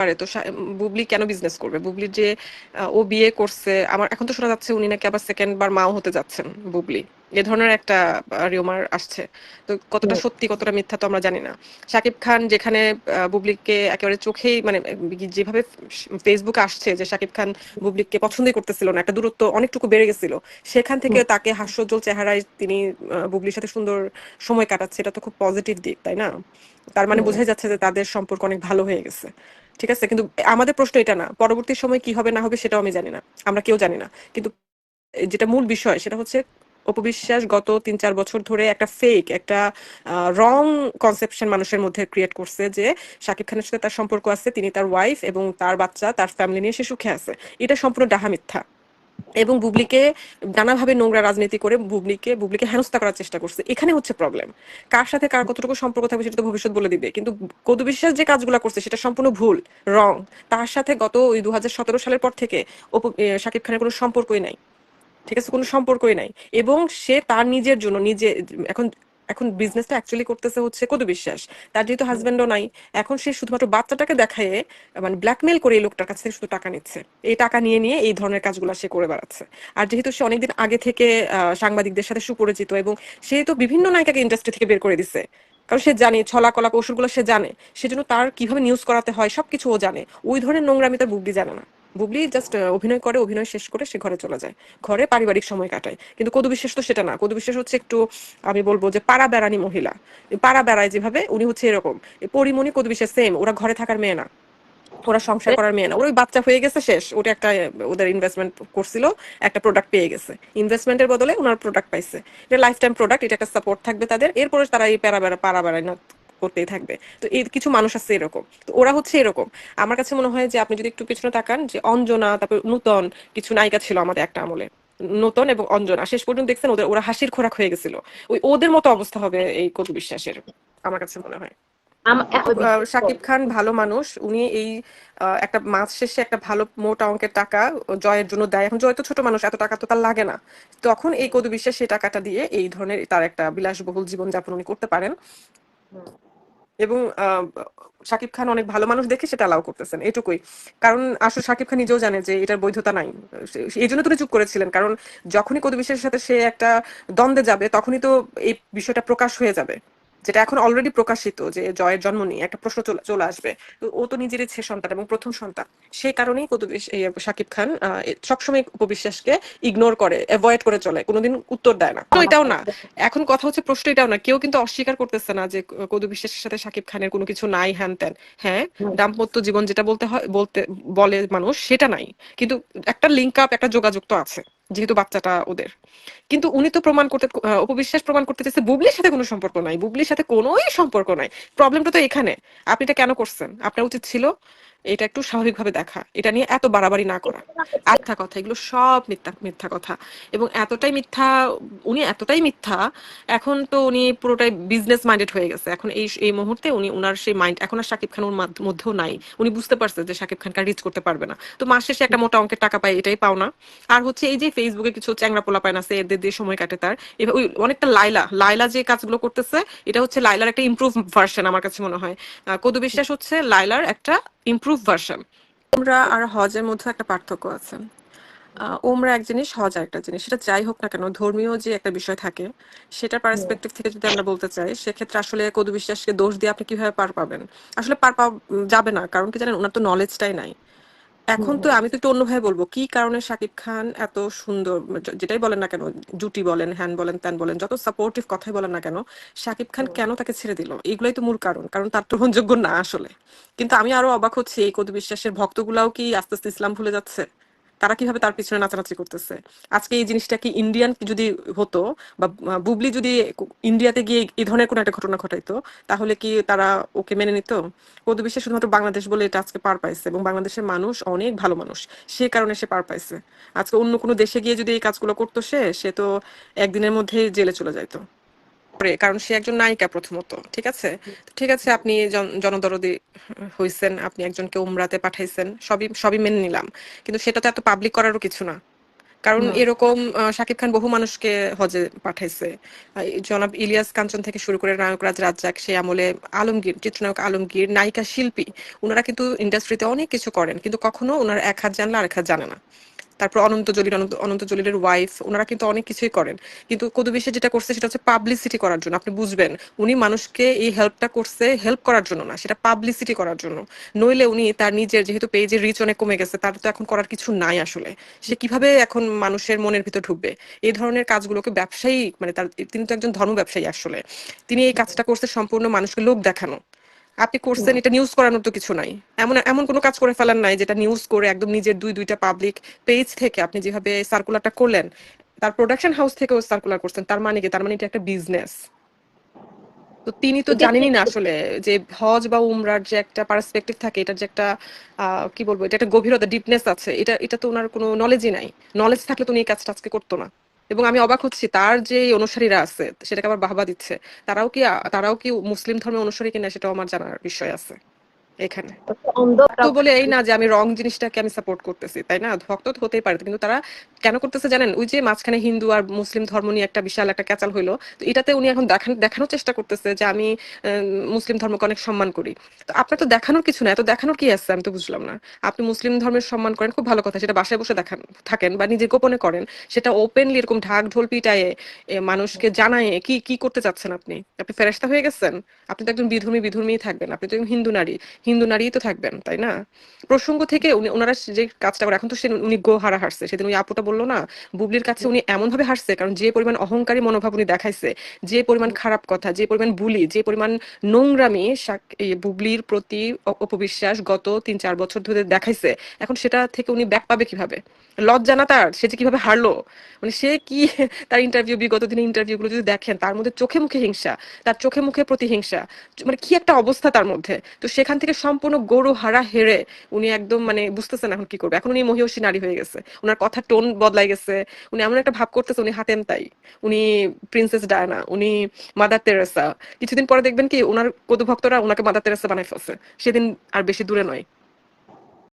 পারে। তো বুবলি কেন বিজনেস করবে? বুবলি যে ও বিয়ে করছে, আমার এখন তো শোনা যাচ্ছে উনি নাকি আবার সেকেন্ড বার মাও হতে যাচ্ছেন বুবলি। এ ধরনের একটা রিউমার আসছে। তো কতটা সত্যি কতটা মিথ্যা তো আমরা জানি না। শাকিব খান যেখানে আহ, বুবলিকে একেবারে চোখেই মানে যেভাবে ফেসবুকে আসছে যে শাকিব খান বুবলিকে পছন্দই করতেছিল না একটা দূরত্ব অনেকটুকু বেড়ে গেছিল সেখান থেকে। তাকে হাস্যোজ্জ্বল চেহারায় তিনি বুবলির সাথে সুন্দর সময় কাটাচ্ছে এটা তো খুব পজিটিভ দিক তাই না? তার মানে বোঝাই যাচ্ছে যে তাদের সম্পর্ক অনেক ভালো হয়ে গেছে। ঠিক আছে? কিন্তু আমাদের প্রশ্ন এটা না পরবর্তী সময় কি হবে না হবে সেটাও আমি জানি না আমরা কেউ জানি না। কিন্তু যেটা মূল বিষয় সেটা হচ্ছে অপবিশ্বাস গত তিন চার বছর ধরে একটা ফেক একটা রং কনসেপশন মানুষের মধ্যে ক্রিয়েট করছে যে শাকিব খানের সাথে তার সম্পর্ক আছে, তিনি তার ওয়াইফ এবং তার বাচ্চা, তার ফ্যামিলি নিয়ে সে সুখে আছে। এটা সম্পূর্ণ ডাহা মিথ্যা। এবং বুবলিকে নানাভাবে নোংরা রাজনীতি করে বুবলিকে বুবলিকে হেনস্থা করার চেষ্টা করছে। এখানে হচ্ছে প্রবলেম কার সাথে কার কতটুকু সম্পর্ক থাকবে সেটা তো ভবিষ্যৎ বলে দিবে। কিন্তু কদু বিশ্বাস যে কাজগুলো করছে সেটা সম্পূর্ণ ভুল রং তার সাথে গত ওই দু হাজার সতেরো সালের পর থেকে শাকিব খানের কোনো সম্পর্কই নাই। ঠিক আছে কোনো সম্পর্কই নাই। এবং সে তার নিজের জন্য নিজে এখন এখন বিজনেসটা অ্যাকচুয়ালি করতেছে হচ্ছে কদু বিশ্বাস। তার যেহেতু হাজবেন্ডও নাই এখন সে শুধুমাত্র বাচ্চাটাকে দেখায় মানে ব্ল্যাকমেল করে এই লোকটার কাছ থেকে শুধু টাকা নিচ্ছে। এই টাকা নিয়ে নিয়ে এই ধরনের কাজগুলো সে করে বেড়াচ্ছে। আর যেহেতু সে অনেকদিন আগে থেকে আহ, সাংবাদিকদের সাথে সুপরিচিত এবং সে তো বিভিন্ন নায়িকাকে ইন্ডাস্ট্রি থেকে বের করে দিচ্ছে কারণ সে জানে ছলা কলা কৌশলগুলো সে জানে। সেজন্য তার কীভাবে নিউজ করাতে হয় সবকিছু ও জানে। ওই ধরনের নোংরামি তার বুবলি জানে না। বুবলি জাস্ট অভিনয় করে, অভিনয় শেষ করে সে ঘরে চলে যায়। ঘরে পারিবারিক সময় কাটায়। কিন্তু কদু বিশ্বাস তো সেটা না। কদু বিশ্বাস হচ্ছে একটু, আমি বলব যে পাড়া বেড়ানি মহিলা। পাড়া বেড়ায় যেভাবে উনি হচ্ছে এরকম। পরিমণি, কদু বিশ্বাস সেম ওরা ঘরে থাকার মেয়ে না। ওরা সংসার করার মেয়ে না। ওর ওই বাচ্চা হয়ে গেছে শেষ। ওটা একটা, ওদের ইনভেস্টমেন্ট করছিল, একটা প্রোডাক্ট পেয়ে গেছে। ইনভেস্টমেন্টের বদলে ওনার প্রোডাক্ট পাইছে। এটা লাইফ টাইম প্রোডাক্ট এটা একটা সাপোর্ট থাকবে তাদের। এরপরে তারা এই প্যারা বেড়া পাড়া বেড়ায় না করতেই থাকবে। তো এই কিছু মানুষ আছে এরকম। তো ওরা হচ্ছে এরকম। আমার কাছে মনে হয় যে আপনি যদি একটু পিছনে তাকান যে অঞ্জনা তারপর নূতন কিছু নায়িকা ছিল আমাদের একটা আমলে। নতুন এবং অঞ্জনা। শেষ পর্যন্ত দেখছেন ওদের ওরা হাসির খোরাক হয়ে গেছিল। ওই ওদের মতো অবস্থা হবে এই কটু বিশ্বাসের আমার কাছে মনে হয়। শাকিব খান ভালো মানুষ। উনি এই একটা মাস শেষে একটা ভালো মোটা অঙ্কের টাকা জয়ের জন্য দেয়। এখন জয় তো ছোট মানুষ এত টাকা তো তার লাগে না। তখন এই কদু বিশ্বাস সেই টাকাটা দিয়ে এই ধরনের তার একটা বিলাসবহুল জীবনযাপন উনি করতে পারেন। এবং শাকিব খান অনেক ভালো মানুষ দেখে সেটা অ্যালাউ করতেছেন, এটুকুই। কারণ আসলে শাকিব খান নিজেও জানে যে এটার বৈধতা নাই। এই জন্য তিনি চুপ করেছিলেন, কারণ যখনই কদু বিশ্বাসের সাথে সে একটা দ্বন্দ্বে যাবে, তখনই তো এই বিষয়টা প্রকাশ হয়ে যাবে। যেটা এখন অলরেডি প্রকাশিত যে জয়ের জন্ম নিয়ে একটা প্রশ্ন চলে চলে আসবে। ও তো নিজের ছে সন্তান এবং প্রথম সন্তান। সেই কারণেই শাকিব খান সবসময় উপবিশ্বাসকে ইগনোর করে অ্যাভয়েড করে চলে কোনোদিন উত্তর দেয় না। তো এটাও না। এখন কথা হচ্ছে প্রশ্ন এটাও না। কেউ কিন্তু অস্বীকার করতেছে না যে কদু বিশ্বাসের সাথে শাকিব খানের কোনো কিছু নাই হ্যান ত্যান। হ্যাঁ দাম্পত্য জীবন যেটা বলতে হয় বলতে বলে মানুষ সেটা নাই। কিন্তু একটা লিঙ্ক আপ একটা যোগাযোগ তো আছে। যেহেতু বাচ্চাটা ওদের। কিন্তু উনি তো প্রমাণ করতে উপবিশ্বাস প্রমাণ করতে চাইছে বুবলির সাথে কোনো সম্পর্ক নাই, বুবলির সাথে কোনোই সম্পর্ক নাই। প্রবলেমটা তো এখানে। আপনি এটা কেন করছেন? আপনার উচিত ছিল এটা একটু স্বাভাবিকভাবে দেখা। এটা নিয়ে এত বাড়াবাড়ি না করা। মিথ্যা কথা, এগুলো সব মিথ্যা মিথ্যা কথা। এবং এতটাই মিথ্যা, উনি এতটাই মিথ্যা, এখন তো উনি পুরোটাই বিজনেস মাইন্ডেড হয়ে গেছে। এখন এই এই মুহূর্তে উনি, উনার সেই মাইন্ড এখন আর শাকিব খান ওর মধ্যেও নাই। উনি বুঝতে পারছে যে শাকিব খানকে রিচ করতে পারবে না। তো মাস শেষে একটা মোটা অঙ্কের টাকা পায়, এটাই পাও না। আর হচ্ছে এই যে ফেসবুকে কিছু চ্যাংরা পোলা পায় না সে এদের দিয়ে সময় কাটে তার। ওই অনেকটা লাইলা লাইলা যে কাজগুলো করতেছে, এটা হচ্ছে লাইলার একটা ইমপ্রুভ ভার্সন আমার কাছে মনে হয়। কদু বিশ্বাস হচ্ছে লাইলার একটা ইমপ্রুভ ভার্সন। উমরা আর হজের মধ্যে একটা পার্থক্য আছে। উমরা এক জিনিস, হজ একটা জিনিস। সেটা যাই হোক না কেন, ধর্মীয় যে একটা বিষয় থাকে সেটা পার্সপেক্টিভ থেকে যদি আমরা বলতে চাই, সেক্ষেত্রে আসলে কদু বিশ্বাসকে দোষ দিয়ে আপনি কীভাবে পার পাবেন? আসলে পার পাওয়া যাবে না, কারণ কি জানেন ওনার তো নলেজটাই নাই। এখন তো আমি তো একটু অন্যভাবে বলব। কি কারণে শাকিব খান এত সুন্দর যেটাই বলেন না কেন জুটি বলেন হ্যান বলেন ত্যান বলেন যত সাপোর্টিভ কথাই বলেন না কেন শাকিব খান কেন তাকে ছেড়ে দিল? এগুলাই তো মূল কারণ কারণ তার গ্রহণযোগ্য না আসলে। কিন্তু আমি আরও অবাক হচ্ছি এই কদু বিশ্বাসের ভক্তগুলাও কি আস্তে আস্তে ইসলাম ভুলে যাচ্ছে? তারা কীভাবে তার পিছনে নাচানাচি করতেছে? আজকে এই জিনিসটা কি ইন্ডিয়ান যদি হতো বা বুবলি যদি ইন্ডিয়াতে গিয়ে এই ধরনের কোনো একটা ঘটনা ঘটাইতো, তাহলে কি তারা ওকে মেনে নিত? কদু বিশ্বাস শুধুমাত্র বাংলাদেশ বলে এটা আজকে পার পাইছে এবং বাংলাদেশের মানুষ অনেক ভালো মানুষ। সে কারণে সে পার পাইছে। আজকে অন্য কোনো দেশে গিয়ে যদি এই কাজগুলো করতো সে সে তো একদিনের মধ্যেই জেলে চলে যাইতো। করে, কারণ সে একজন নায়িকা প্রথমত ঠিক আছে? ঠিক আছে আপনি জন- জনদরদি হইছেন আপনি একজনকে উমরাতে পাঠাইছেন সবই সবই মেনে নিলাম। কিন্তু সেটা তো এত পাবলিক করারও কিছু না। কারণ এরকম শাকিব খান বহু মানুষকে হজে পাঠাইছে। জনাব ইলিয়াস কাঞ্চন থেকে শুরু করে নায়করাজ রাজ্জাক সে আমলে আলমগীর চিত্রনায়ক আলমগীর নায়িকা শিল্পী ওনারা কিন্তু ইন্ডাস্ট্রিতে অনেক কিছু করেন কিন্তু কখনো ওনার এক হাত জানলে আরেক হাত জানে না। তারপর অনন্ত জলিল, অনন্ত অনন্ত জলিলের ওয়াইফ ওনারা কিন্তু অনেক কিছুই করেন। কিন্তু কদু বিশ্বে যেটা করছে সেটা হচ্ছে পাবলিসিটি করার জন্য। আপনি বুঝবেন, উনি মানুষকে এই হেল্পটা করছে হেল্প করার জন্য না, সেটা পাবলিসিটি করার জন্য। নইলে উনি তার নিজের যেহেতু পেজের রিচ অনেক কমে গেছে, তার তো এখন করার কিছু নাই আসলে। সে কীভাবে এখন মানুষের মনের ভিতর ঢুকবে? এই ধরনের কাজগুলোকে ব্যবসায়ী মানে তার, তিনি তো একজন ধর্ম ব্যবসায়ী আসলে। তিনি এই কাজটা করছে সম্পূর্ণ মানুষকে লোক দেখানো। আপনি করছেন এটা নিউজ করানোর তো কিছু নাই। এমন এমন কোনো কাজ করে ফেলার নাই যেটা নিউজ করে একদম নিজের দুই দুইটা পাবলিক পেজ থেকে আপনি যেভাবে সার্কুলারটা করলেন তার প্রোডাকশন হাউস থেকেও সার্কুলার করছেন তার মানে কি? তার মানে এটা একটা বিজনেস তো তিনি তো জানেনই না আসলে যে হজ বা উমরার যে একটা পার্সপেক্টিভ থাকে এটার যে একটা আহ, কি বলব? এটা একটা গভীরতা ডিপনেস আছে। এটা এটা তো ওনার কোনো নলেজই নাই। নলেজ থাকলে তো উনি এই কাজটা আজকে করতো না। এবং আমি অবাক হচ্ছি, তার যে অনুসারীরা আছে, সেটাকে আবার বাহবা দিচ্ছে, তারাও কি তারাও কি মুসলিম ধর্মের অনুসারী কিনা সেটাও আমার জানার বিষয় আছে। এখানে। বলে এই না যে আমি রং জিনিসটাকে আমি সাপোর্ট করতেছি তাই না? ভক্ত হতেই পারে কিন্তু তারা কেন করতেছে জানেন? ওই যে মাঝখানে হিন্দু আর মুসলিম ধর্ম নিয়ে একটা বিশাল একটা ক্যাচাল হইল তো এটাতে উনি এখন দেখান দেখানোর চেষ্টা করতেছে যে আমি মুসলিম ধর্মকে অনেক সম্মান করি। তো আপনার তো দেখানোর কিছু না এত দেখানোর কি আছে? আমি তো বুঝলাম না। আপনি মুসলিম ধর্মের সম্মান করেন খুব ভালো কথা সেটা বাসায় বসে দেখান থাকেন বা নিজে গোপনে করেন সেটা ওপেনলি এরকম ঢাক ঢোল পিটায়ে মানুষকে জানায় কি কি করতে চাচ্ছেন আপনি? আপনি ফেরেশতা হয়ে গেছেন? আপনি তো একজন বিধর্মী বিধর্মী থাকবেন আপনি তো একজন হিন্দু নারী। হিন্দু নারী তো থাকবেন, তাই না? প্রসঙ্গ থেকে উনি, ওনারা যে কাজটা করে, এখন তো সে উনি গো হারা হারছে। সেদিন ওই আপুটা বলল না, বুবলির কাছে উনি এমন ভাবে হারছে, কারণ যে পরিমাণ অহংকারী মনোভাব উনি দেখাইছে, যে পরিমাণ খারাপ কথা, যে পরিমাণ বুলি, যে পরিমাণ নোংরামি বুবলির প্রতি অপবিশ্বাস গত তিন চার বছর ধরে দেখাইছে, এখন সেটা থেকে উনি ব্যাক পাবে কীভাবে? লজ্জা না তার, সে যে কীভাবে হারলো? মানে সে কি তার ইন্টারভিউ বিগত দিনের ইন্টারভিউ গুলো যদি দেখেন, তার মধ্যে চোখে মুখে হিংসা, তার চোখে মুখে প্রতিহিংসা মানে কি একটা অবস্থা তার মধ্যে? তো সেখান থেকে সম্পূর্ণ গরু হারা হেরে উনি একদম মানে বুঝতেছেন এখন কি করবে। এখন উনি মহিষী নারী হয়ে গেছে। ওনার কথা টোন বদলাই গেছে। উনি এমন একটা ভাব করতেছে, উনি হাতেন তাই। উনি প্রিন্সেস ডায়না উনি মাদার তেরেসা কিছুদিন পরে দেখবেন কি ওনার কদু ভক্তরা ওনাকে মাদার তেরেসা বানাই ফেলছে। সেদিন আর বেশি দূরে নয়।